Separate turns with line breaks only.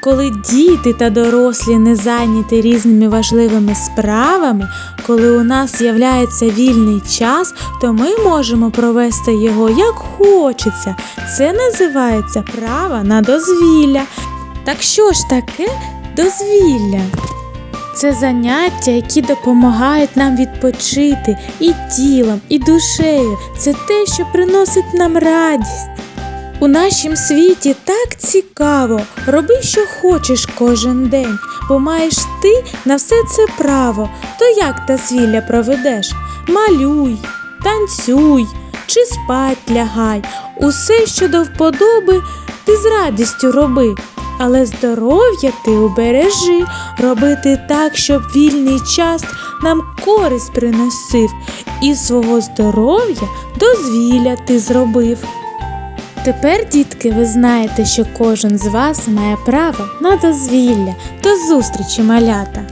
Коли діти та дорослі не зайняті різними важливими справами, коли у нас з'являється вільний час, то ми можемо провести його як хочеться. Це називається право на дозвілля. Так що ж таке дозвілля? Це заняття, які допомагають нам відпочити і тілом, і душею. Це те, що приносить нам радість. У нашім світі так цікаво. Роби, що хочеш кожен день, бо маєш ти на все це право. То як дозвілля проведеш? Малюй, танцюй чи спать лягай. Усе, що до вподоби, ти з радістю роби. Але здоров'я ти убережи, робити так, щоб вільний час нам користь приносив, і свого здоров'я дозвілля ти зробив. Тепер, дітки, ви знаєте, що кожен з вас має право на дозвілля. До зустрічі, малята!